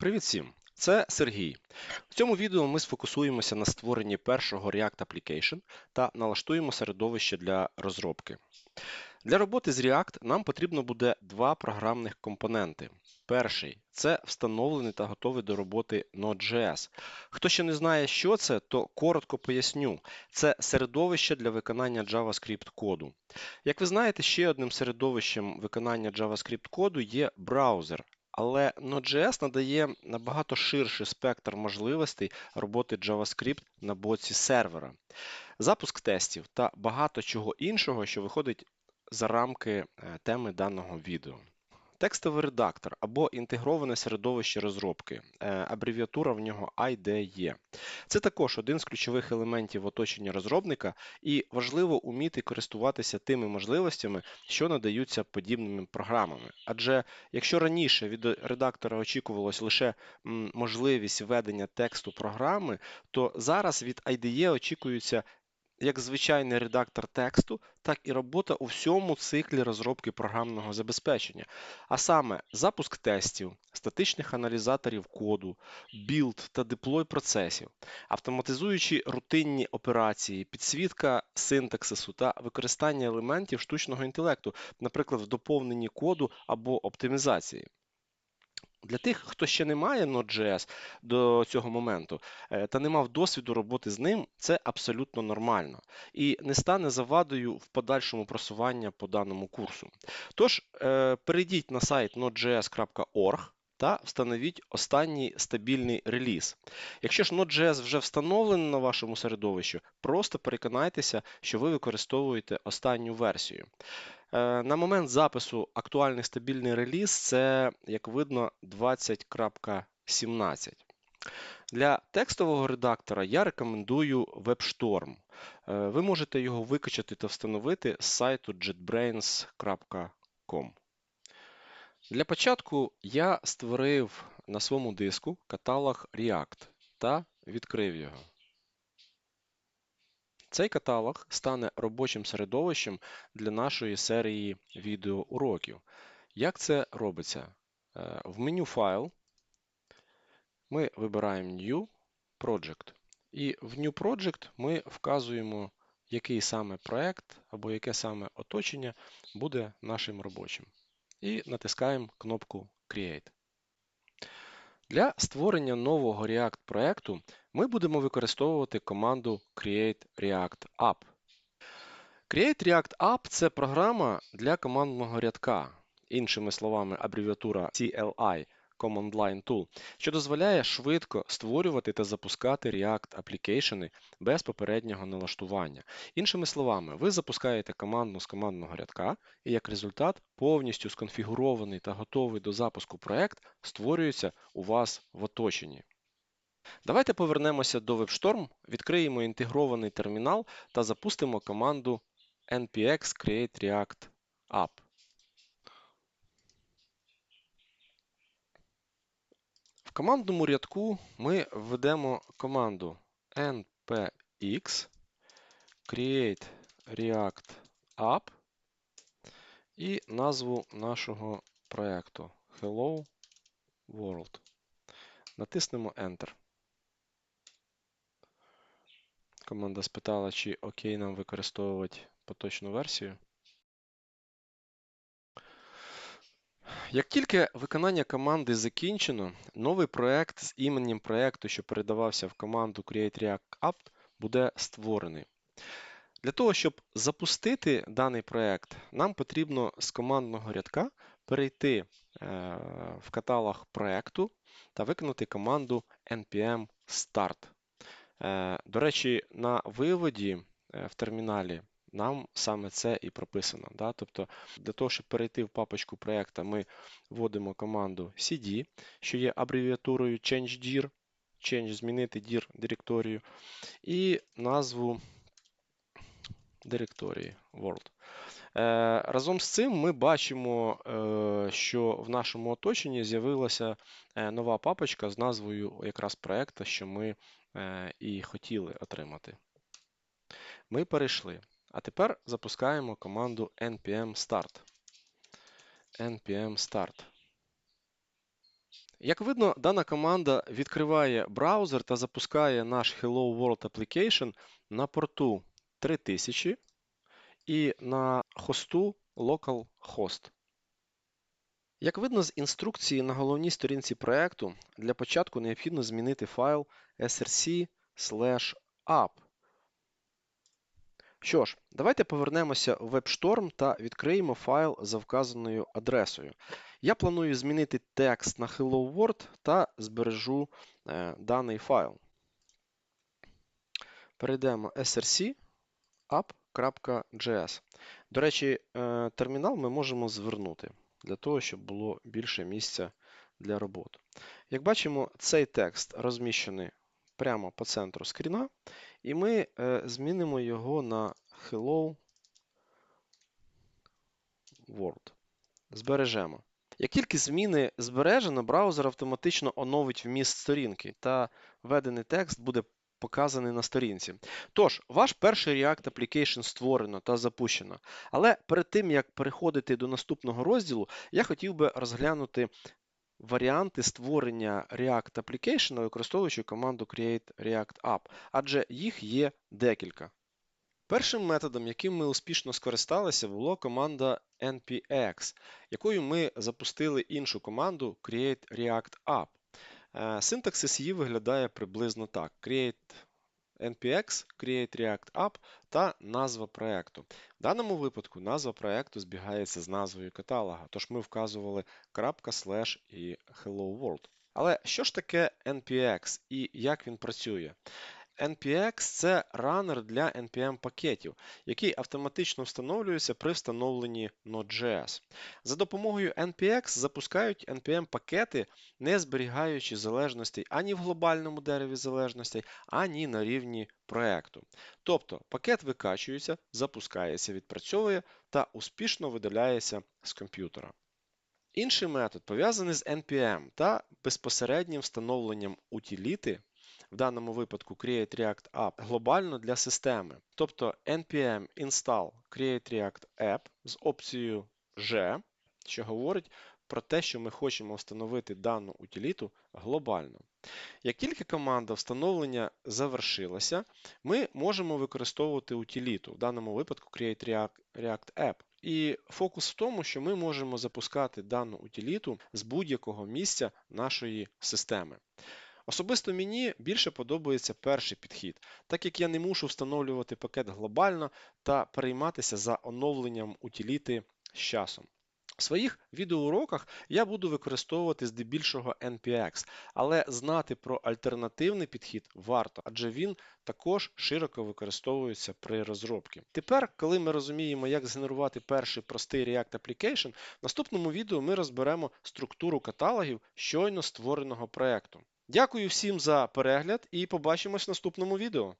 Привіт всім! Це Сергій. В цьому відео ми сфокусуємося на створенні першого React Application та налаштуємо середовище для розробки. Для роботи з React нам потрібно буде два програмних компоненти. Перший це встановлений та готовий до роботи Node.js. Хто ще не знає, що це, то коротко поясню. Це середовище для виконання JavaScript коду. Як ви знаєте, ще одним середовищем виконання JavaScript коду є браузер. Але Node.js надає набагато ширший спектр можливостей роботи JavaScript на боці сервера, запуск тестів та багато чого іншого, що виходить за рамки е, теми даного відео. Текстовий редактор або інтегроване середовище розробки, е, абревіатура в нього IDE. Це також один з ключових елементів оточення розробника, і важливо уміти користуватися тими можливостями, що надаються подібними програмами. Адже якщо раніше від редактора очікувалось лише можливість введення тексту програми, то зараз від IDE очікується як звичайний редактор тексту, так і робота у всьому циклі розробки програмного забезпечення, а саме запуск тестів, статичних аналізаторів коду, білд та деплой процесів, автоматизуючи рутинні операції, підсвітка синтаксису та використання елементів штучного інтелекту, наприклад, в доповненні коду або оптимізації. Для тих, хто ще не має Node.js до цього моменту е, та не мав досвіду роботи з ним, це абсолютно нормально і не стане завадою в подальшому просування по даному курсу. Тож, е, перейдіть на сайт node.js.org та встановіть останній стабільний реліз. Якщо ж Node.js вже встановлений на вашому середовищі, просто переконайтеся, що ви використовуєте останню версію. Е, на момент запису актуальний стабільний реліз це, як видно, 20.17. Для текстового редактора я рекомендую WebStorm. Е, ви можете його викачати та встановити з сайту jetbrains.com. Для початку я створив на своєму диску каталог React та відкрив його. Цей каталог стане робочим середовищем для нашої серії відеоуроків. Як це робиться? Е, в меню Файл ми вибираємо New Project. І в New Project ми вказуємо, який саме проект або яке саме оточення буде нашим робочим. І натискаємо кнопку Create. Для створення нового React проекту ми будемо використовувати команду Create React App. Create React App це програма для командного рядка, іншими словами, абревіатура CLI Command Line Tool, що дозволяє швидко створювати та запускати React аплікейшени без попереднього налаштування. Іншими словами, ви запускаєте команду з командного рядка, і як результат повністю сконфігурований та готовий до запуску проект створюється у вас в оточенні. Давайте повернемося до WebStorm, відкриємо інтегрований термінал та запустимо команду npx create react app. Командному рядку ми введемо команду npx create react app і назву нашого проєкту Hello World. Натиснемо Enter. Команда спитала, чи окей нам використовувати поточну версію. Як тільки виконання команди закінчено, новий проект з іменем проекту, що передавався в команду Create React App, буде створений. Для того, щоб запустити даний проект, нам потрібно з командного рядка перейти е, в каталог проекту та виконати команду npm start. Е, до речі, на виводі е, в терміналі нам саме це і прописано. Да? Тобто, для того, щоб перейти в папочку проєкта, ми вводимо команду cd, що є абревіатурою change-dir, change змінити dir директорію, і назву директорії world. Е, разом з цим ми бачимо, що в нашому оточенні з'явилася нова папочка з назвою якраз проєкту, що ми Е, і хотіли отримати. Ми перейшли. А тепер запускаємо команду npm start. npm start. Як видно, дана команда відкриває браузер та запускає наш Hello World Application на порту 3000 і на хосту localhost. Як видно з інструкції на головній сторінці проекту, для початку необхідно змінити файл src/app. Що ж, давайте повернемося в WebStorm та відкриємо файл за вказаною адресою. Я планую змінити текст на Hello World та збережу е, даний файл. Перейдемо src app.js. До речі, е, термінал ми можемо звернути для того, щоб було більше місця для роботи. Як бачимо, цей текст розміщений прямо по центру скріна, і ми е, змінимо його на Hello World. Збережемо. Як тільки зміни збережено, браузер автоматично оновить вміст сторінки, та введений текст буде показаний на сторінці. Тож, ваш перший React Application створено та запущено. Але перед тим, як переходити до наступного розділу, я хотів би розглянути варіанти створення React Application, використовуючи команду Create React App, адже їх є декілька. Першим методом, яким ми успішно скористалися, була команда npx, якою ми запустили іншу команду Create React App. Е, Синтаксис її виглядає приблизно так: Create npx, Create React App та назва проекту. В даному випадку назва проекту збігається з назвою каталога, тож ми вказували крапка, слеш і Hello World. Але що ж таке npx і як він працює? Npx це ранер для npm пакетів, який автоматично встановлюється при встановленні Node.js. За допомогою npx запускають npm пакети, не зберігаючи залежностей ані в глобальному дереві залежностей, ані на рівні проекту. Тобто пакет викачується, запускається, відпрацьовує та успішно видаляється з комп'ютера. Інший метод пов'язаний з npm та безпосереднім встановленням утиліти в даному випадку Create React App глобально для системи. Тобто npm install Create React App з опцією G, що говорить про те, що ми хочемо встановити дану утиліту глобально. Як тільки команда встановлення завершилася, ми можемо використовувати утиліту, в даному випадку Create React App. І фокус в тому, що ми можемо запускати дану утиліту з будь-якого місця нашої системи. Особисто мені більше подобається перший підхід, так як я не мушу встановлювати пакет глобально та перейматися за оновленням утиліти з часом. В своїх відеоуроках я буду використовувати здебільшого NPX, але знати про альтернативний підхід варто, адже він також широко використовується при розробці. Тепер, коли ми розуміємо, як згенерувати перший простий React Application, в наступному відео ми розберемо структуру каталогів щойно створеного проєкту. Дякую всім за перегляд і побачимось в наступному відео.